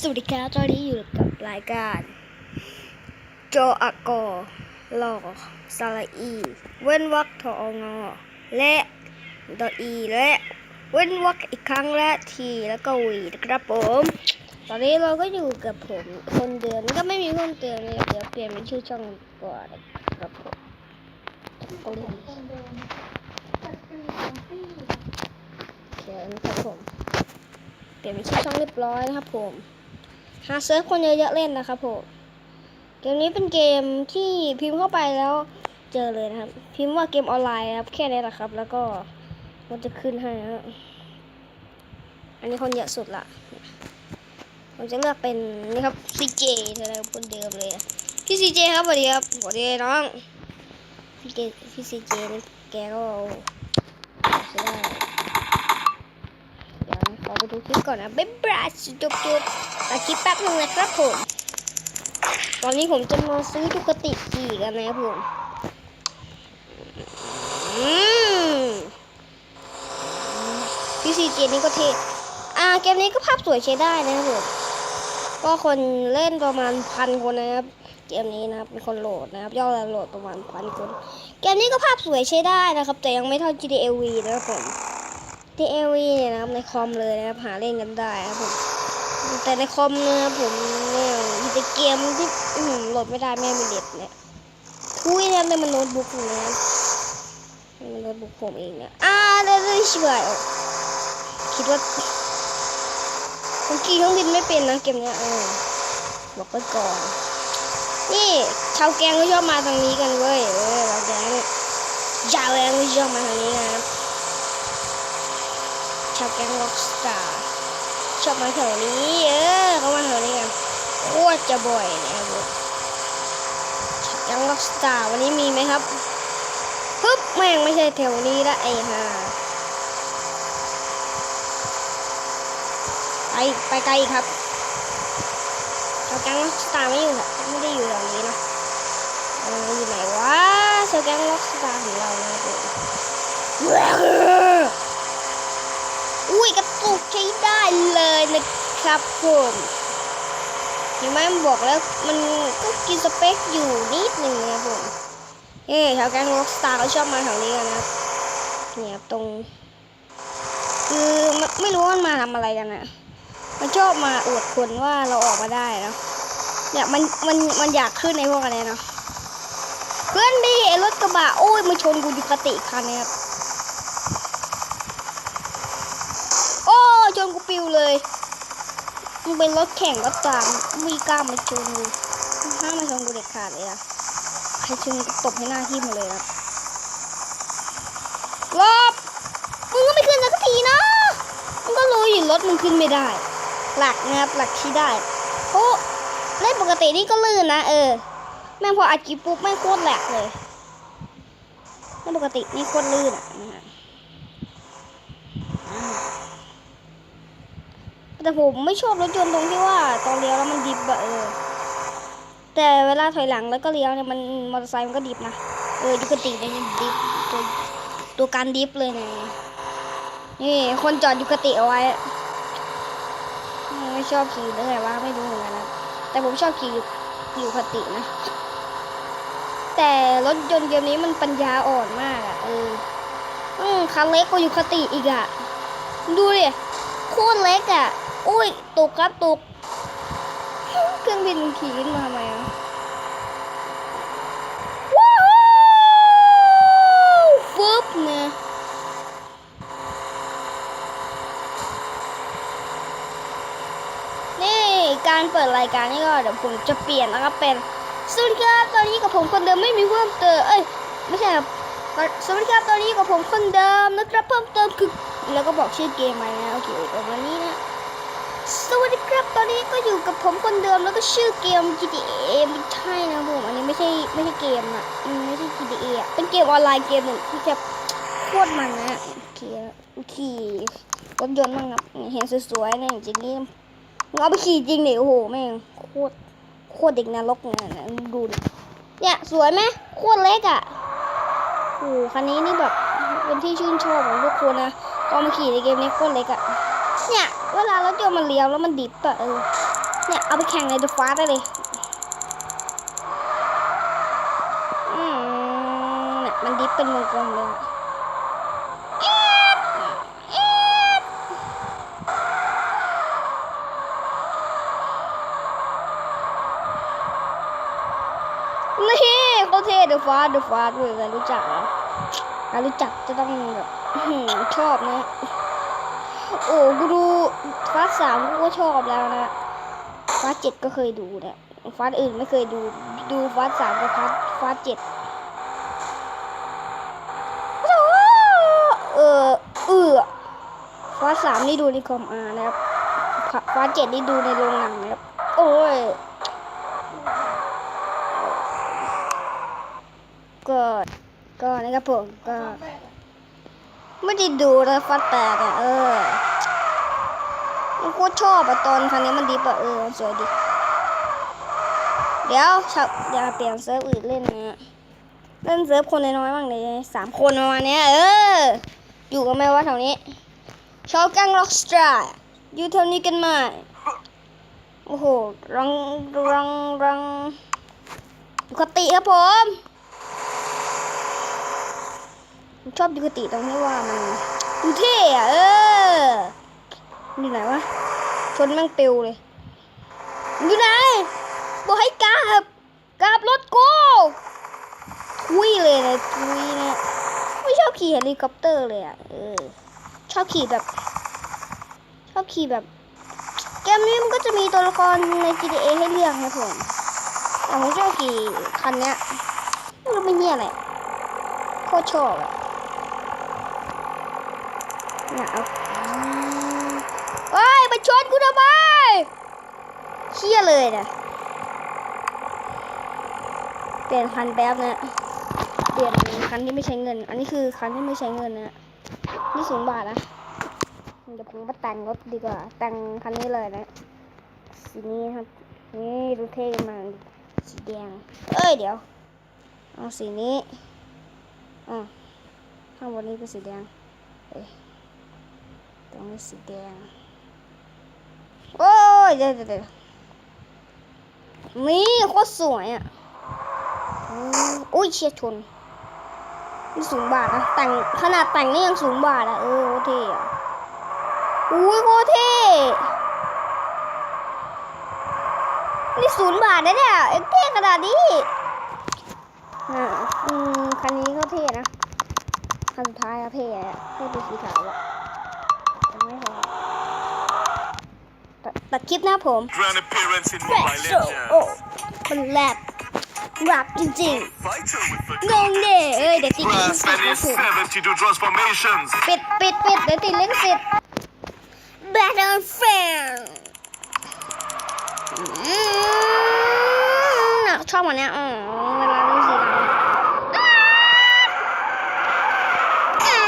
สวัสดีครับตอนนี้อยู่กับรายการ โจอากอลอสระอี เว้นวรรคทองอ และดออีและเว้นวรรคอีกครั้งและทีแล้วก็วีนะครับผม ตอนนี้เราก็อยู่กับผมคนเดิมก็ไม่มีเพิ่มเติมเลยเดี๋ยวเปลี่ยนเป็นชื่อช่องก่อนครับผมโอเคเขียนครับผม เปลี่ยนเป็นชื่อช่องเรียบร้อยนะครับผม หาเซิร์ฟคนเยอะๆเล่นนะครับผมเกมนี้เป็นเกมที่พิมพ์เข้าไปแล้วเจอเลยนะครับ พิมพ์ว่าเกมออนไลน์นะครับแค่นี้แหละครับ แล้วก็มันจะขึ้นให้นะครับอันนี้คนเยอะสุดละผมจะเลือกเป็นนี่ครับซีเจอะไรคนเดิมเลยพี่ซีเจครับสวัสดีครับสวัสดีน้องพี่เจพี่ซีเจนี่แกก็ใช้ได้ อดูคลิปก่อนนะบ๊ายบายจุดจุดตัดคลิปแป๊บนึงนะครับผม ตอนนี้ผมจะมาซื้อทุกติกี่กันนะครับผมพี่ซีเจนี่ก็เท่อ่าเกมนี้ก็ภาพสวยใช้ได้นะครับผมก็คนเล่นประมาณพันคนนะครับเกมนี้นะครับเป็นคนโหลดนะครับยอดโหลดประมาณพันคน เกมนี้ก็ภาพสวยใช้ได้นะครับ แต่ยังไม่เท่า GTA V นะครับผม DLV เนี่ยนะครับในคอมเลยนะครับหาเล่นกันได้ครับผมแต่ในคอมนะครับผมเนี่ยมีแต่เกมที่หือโหลดไม่ได้แม่มีเด็ดเนี่ยทุยนะครับในมันโน้ตบุ๊กผมนะครับนี่มันโน้ตบุ๊กผมเองเนี่ยอ่าได้ได้ช่วยออคิดว่าผมขี่เครื่องบินไม่เป็นนะเกมเนี้ยเออบอกไว้ก่อน นี่ชาวแกงก็ชอบมาทางนี้กันเว้ยเออชาวแกงชาวแกงก็ชอบมาทางนี้นะครับ ชาวแก๊งล็อกสตาร์ชอบมาแถวนี้ เออเขามาแถวนี้กันโคตรจะบ่อยนะครับชาวแก๊งล็อกสตาร์วันนี้มีไหมครับปึ๊บแม่งไม่ใช่แถวนี้ละไอ้ห่าไปไปไกลอีกครับชาวแก๊งล็อกสตาร์ไม่อยู่ไม่ได้อยู่แถวนี้นะเอออยู่ไหนวะชาวแก๊งล็อกสตาร์ของเรานะครับผมอุ้ยก ระตุกใช้ได้เลยนะครับผมเห็นไหมมันบอกแล้วมันก็กินสเปคอยู่นิดหนึ่งนะผมเอ้ชาวแก๊งล็อกสตาร์เขาชอบมาแถวนี้กันนะเนี่ยตรง คือมันไม่รู้ว่ามันมาทำอะไรกันอะมันชอบมาอวดคนว่าเราออกมาได้เนาะเนี่ยมันมันมันอยากขึ้นในพวกอะไรเนาะเพื่อนดิไอ้รถกระบะโอ้ยมาชนกูอยู่กติคันนี้ครับ โอ้ คิวเลยมันเป็นรถแข่งรถตามมีกล้ามาชนกูห้ามมาชนกูเด็ดขาดเลยอะใครชนตบให้หน้าทิ่มาเลยครับรอบมึงก็ไม่ขึ้นสักทีนะมึงก็รู้อยู่รถมึงขึ้นไม่ได้ หลักนะครับหลักที่ได้โอ้เล่นปกตินี่ก็ลื่นนะเออ แม่งพออัดกีปุ๊บแม่งโคตรแหลกเลยเล่นปกตินี่โคตรลื่นอะนะฮะ แต่ผมไม่ชอบรถยนต์ตรงที่ว่าตอนเลี้ยวแล้วมันดิบอะเออ แต่เวลาถอยหลังแล้วก็เลี้ยวเนี่ยมันมอเตอร์ไซค์มันก็ดิบนะ เออยูคติเนี่ยดิบตัวตัวการดิบเลยเนี่ยนี่คนจอดยูคติเอาไว้ ไม่ชอบขี่เลยว่าไม่รู้เหมือนกันนะแต่ผมชอบขี่ยูคตินะ แต่รถยนต์เกมนี้มันปัญญาอ่อนมากอะเอออืมคันเล็กกว่ายูคติอีกอะดูดิโคตรเล็กอะ อุ้ยตกครับตกเครื่องบินขี่ขึ้นมาทำไมอะว้าวฟึบเนี่ยนี่การเปิดรายการนี่ก็เดี๋ยวผมจะเปลี่ยนนะครับเป็นสวัสดีครับตอนนี้กับผมคนเดิมไม่มีเพิ่มเติมเอ้ยไม่ใช่ครับสวัสดีครับตอนนี้กับผมคนเดิมนะครับเพิ่มเติมคือแล้วก็บอกชื่อเกมไปนะโอเคประมาณนี้นะ สวัสดีครับตอนนี้ก็อยู่กับผมคนเดิมแล้วก็ชื่อเกม GTA ไม่ใช่นะผมอันนี้ไม่ใช่ไม่ใช่เกมอะอืมไม่ใช่ GTA อะเป็นเกมออนไลน์เกมหนึ่งที่แบบโคตรมันนะขี่ขี่รถยนต์บ้างครับเห็นสวยๆนี่ยจริงๆนี่มึงเอาไปขี่จริงดิโอ้โหแม่งโคตรโคตรเด็กนรกเนี่ยดูดิเนี่ยสวยไหมโคตรเล็กอะโอ้โหคันนี้นี่แบบเป็นที่ชื่นชอบของทุกคนนะตอนมาขี่ในเกมนี้โคตรเล็กอะ เนี่ย เวลารถยนต์มันเลี้ยวแล้วมันดิบอะเออ เนี่ย เอาไปแข่งในดูฟ้าได้เลยอืมเนี่ยมันดิฟเป็นวงกลมเลยเอ็ดเอ็ดนี่เขาเท่เดอะฟ้าเดอะฟ้าด้วยกันรู้จักเหรอการรู้จักจะต้องแบบชอบนะ โอ้กูดูฟาสามกูก็ชอบแล้วนะฟาสเจ็ดก็เคยดูนี่ยฟาสอื่นไม่เคยดู ดูฟาสสามกับฟาสฟาสเจ็ดเออเออฟาสสามนี่ดูในคอมอาร์นะครับฟาฟาสเจ็ดนี่ดูในโรงหนังนะครับ โอ้ยก็ก็นะครับผมก็ ไม่ได้ดูเลยฟาสแปดอะเออ มันโคตรชอบอะตอนคันนี้มันดิบอะเออสวยดิเดี๋ยวชาวอย่าเปลี่ยนเซิร์ฟอื่นเล่นนะเล่นเซิร์ฟคนน้อยๆบ้างเลยสามคนประมาณเนี้ยเออ อยู่กันไหมวะแถวนี้ชาวกังล็อกสตราอยู่แถวนี้กันไหมโอ้โหรังรังรังดูคติครับผม ชอบดูคติตรงที่ว่ามันดูเท่อะเอออยู่ไหนวะชนแม่งปิวเลยอยู่ไหนบอกให้กราบกราบรถกูทุยเลยนะทุยนะไม่ชอบขี่เฮลิคอปเตอร์เลยอะเออชอบขี่แบบ ชอบขี่แบบเกมนี้มันก็จะมีตัวละครใน GTA ให้เลือกนะผมแต่ผมชอบขี่คันเนี้ยไม่รู้เป็นเหี้ยอะไรโคตรชอบอะ นี่ยเอาเฮ้ยมาชนกูทำไมเชี่ยเลยนะเปลี่ยนคันแป๊บนะเปลี่ยนคันที่ไม่ใช้เงิน อันนี้คือคันที่ไม่ใช้เงินนะนี่ศูนย์บาทนะเดี๋ยวผมมาแต่งรถดีกว่า แต่งคันนี้เลยนะ สีนี้ครับ นี่ดูเท่มากสีแดง เอ้ยเดี๋ยว เอาสีนี้อ่าข้างบนนี้เป็นสีแดงเอ้ย ตรงนี้สีแดง โอ้ยเดี๋ยวเดี๋ยวเดี๋ยวนี่โคตรสวยอะอุ้ยเชียชนนี่สูงบาทนะแต่งขนาดแต่งนี่ยังสูงบาทอะเออโคตรเท่อะอุ้ยโคตรเท่นี่ศูนย์บาทนะเนี่ยเอ็งเท่ขนาดนี้อ่าอืมคันนี้ก็เท่นะคันสุดท้ายอะเท่อะเท่เป็นสีขาวอะ ตัดตัดคลิปนะผม Grand appearance in แฟ Mobile ชั่นโอ้ Legends. คนแรกรักจริง Fighter with ๆงงเด้เอ้ยเดี๋ยวติดลิข Plus สิทธิ์นะผม72 transformations. ปิดปิดปิดเดี๋ยวติดลิขสิทธิ์ Battle Fan อืมน่ะชอบอันเนี้ยอ๋อเวลาเล่นสีดำอ้าวอ่า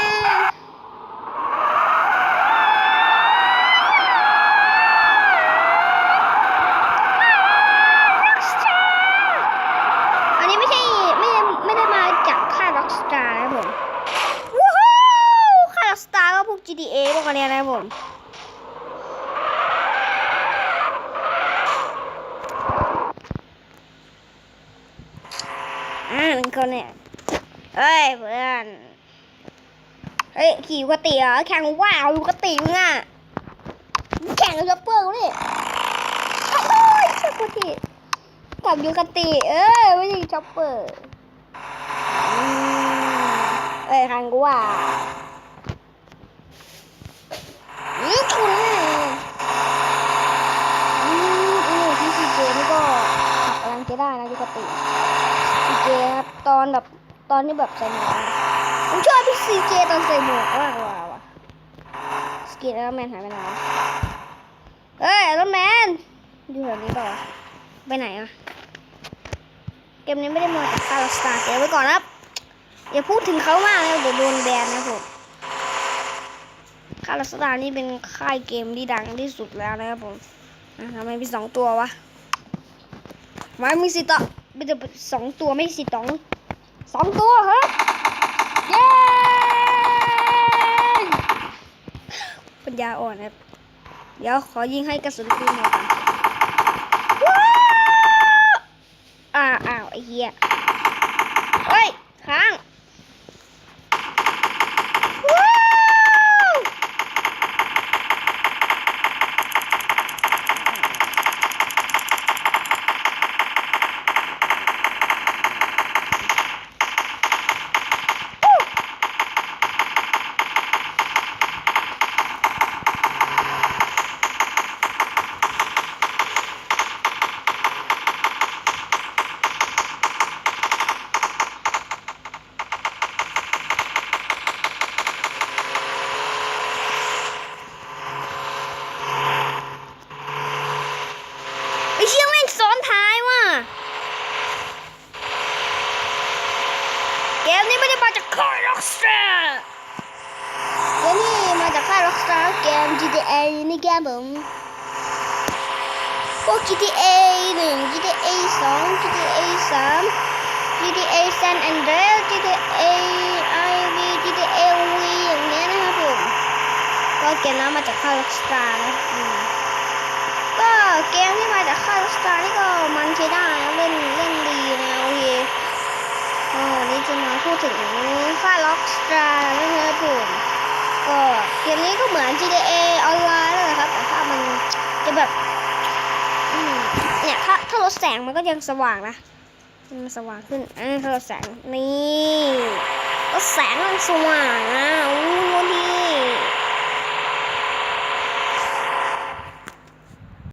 อันนี้ไม่ใช่ไม่ได้ไม่ได้มาจากค่าย Rockstar นะครับผมว้าวค่าย Rockstar ก็พวก GTA พวกอันเนี้ยนะครับผม อ่าเป็นคนเนี่ยเฮ้ยเพื่อนเฮ้ยขี่ยูกติเหรอแข่งว้าวยูกติมึงอะแข่งกับช็อปเปอร์กูดิโอ้ยช็อปเปอร์ทีกับยูกติ เออไม่ใช่ช็อปเปอร์เอ้ยแข่งกูว่าอืมคุณอืมอืมที่ซีเจนี่ก็ขับกำลังจะได้นะยูกติ ซีเจครับตอนแบบ ตอนที่แบบใส่หมวกผมชอบพี่ซีเจตอนใส่หมวกมากกว่าว่ะสกินแล้วแมนหายไปไหนเอ้ยแล้วแมนอยู่แบบนี้เปล่าวะไปไหนอะเกมนี้ไม่ได้มาจากคาร์สตาร์เดี๋ยวไว้ก่อนครับอย่าพูดถึงเขามากนะเดี๋ยวโดนแบนนะผมคาร์สตาร์นี่เป็นค่ายเกมที่ดังที่สุดแล้วนะครับผมอะทำไมมีสองตัววะไม่มีสิต่อไม่ได้สองตัวไม่สิตอง สองตัวเฮะเย้ปัญญาอ่อนครับ เดี๋ยวขอยิงให้กระสุนปืนหน่อยก่อนอ้าวอ้าวไอ้เหี้ยเฮ้ยค้าง ก GTA 1 GTA 2 GTA 3 GTA San Andreas GTA IV GTA V อย่างเงี้ยนะครับผม ก็เกมนั้นมาจากค่าย Rockstar นะอืมก็เกมที่มาจากค่าย Rockstar นี่ก็มันใช้ได้นะเล่นเล่นดีนะโอเคก็วันนี้จะมาพูดถึงค่าย Rockstar นะครับผมก็เกมนี้ก็เหมือน GTA ออนไลน์เลยครับแต่ถ้ามันจะแบบ เนี่ยถ้าถ้าลดแสงมันก็ยังสว่างนะมันสว่างขึ้นอ่าถ้าลดแสงนี่ลดแสงมันสว่างอะอู้ดี